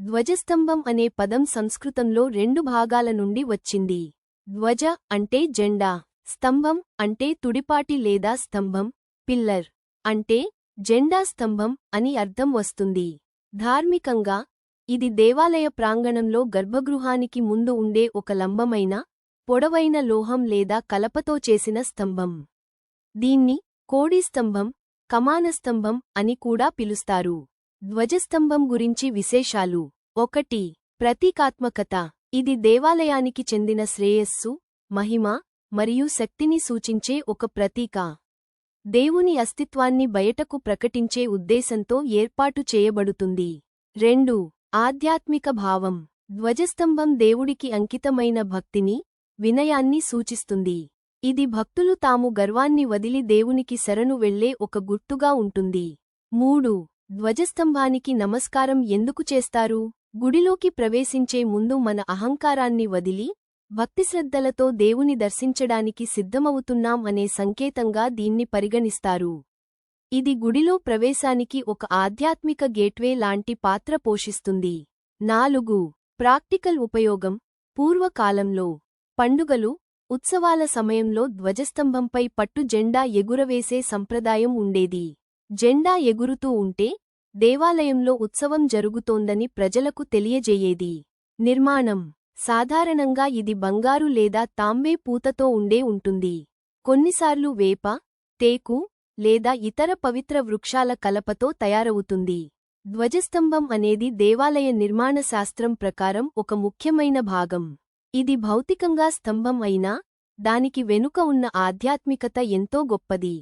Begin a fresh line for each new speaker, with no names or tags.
ధ్వజస్తంభం అనే పదం సంస్కృతంలో రెండు భాగాల నుండి వచ్చింది. ధ్వజ అంటే జెండా స్తంభం అంటే తుడిపాటి లేదా స్తంభం పిల్లర్ అంటే జెండా స్తంభం అని అర్థం వస్తుంది. ధార్మికంగా ఇది దేవాలయ ప్రాంగణంలో గర్భగృహానికి ముందు ఉండే ఒక లంబమైన పొడవైన లోహం లేదా కలపతో చేసిన స్తంభం. దీన్ని కోడి స్తంభం కమాన స్తంభం అని కూడా పిలుస్తారు. ధ్వజస్తంభం గురించి విశేషాలు. ఒకటి ప్రతీకాత్మకత. ఇది దేవాలయానికి చెందిన శ్రేయస్సు మహిమ మరియు శక్తిని సూచించే ఒక ప్రతీక. దేవుని అస్తిత్వాన్ని బయటకు ప్రకటించే ఉద్దేశంతో ఏర్పాటు చేయబడుతుంది. రెండు ఆధ్యాత్మిక భావం. ధ్వజస్తంభం దేవుడికి అంకితమైన భక్తిని వినయాన్ని సూచిస్తుంది. ఇది భక్తులు తాము గర్వాన్ని వదిలి దేవునికి శరణు వెళ్ళే ఒక గుర్తుగా ఉంటుంది. మూడు ధ్వజస్తంభానికి నమస్కారం ఎందుకు చేస్తారు? గుడిలోకి ప్రవేశించే ముందు మన అహంకారాన్ని వదిలి భక్తిశ్రద్ధలతో దేవుని దర్శించడానికి సిద్ధమవుతున్నాం అనే సంకేతంగా దీన్ని పరిగణిస్తారు. ఇది గుడిలో ప్రవేశానికి ఒక ఆధ్యాత్మిక గేట్వే లాంటి పాత్ర పోషిస్తుంది. నాలుగు. ప్రాక్టికల్ ఉపయోగం. పూర్వకాలంలో పండుగలు ఉత్సవాల సమయంలో ధ్వజస్తంభంపై పట్టు జెండా ఎగురవేసే సంప్రదాయం ఉండేది. జెండా ఎగురుతూ ఉంటే దేవాలయంలో ఉత్సవం జరుగుతోందని ప్రజలకు తెలియజేయేది. నిర్మాణం. సాధారణంగా ఇది బంగారు లేదా తాంబే పూతతో ఉండే ఉంటుంది. కొన్నిసార్లు వేప తేకు లేదా ఇతర పవిత్ర వృక్షాల కలపతో తయారవుతుంది. ధ్వజస్తంభం అనేది దేవాలయ నిర్మాణ శాస్త్రం ప్రకారం ఒక ముఖ్యమైన భాగం. ఇది భౌతికంగా స్తంభం అయినా దానికి వెనుక ఉన్న ఆధ్యాత్మికత ఎంతో గొప్పది.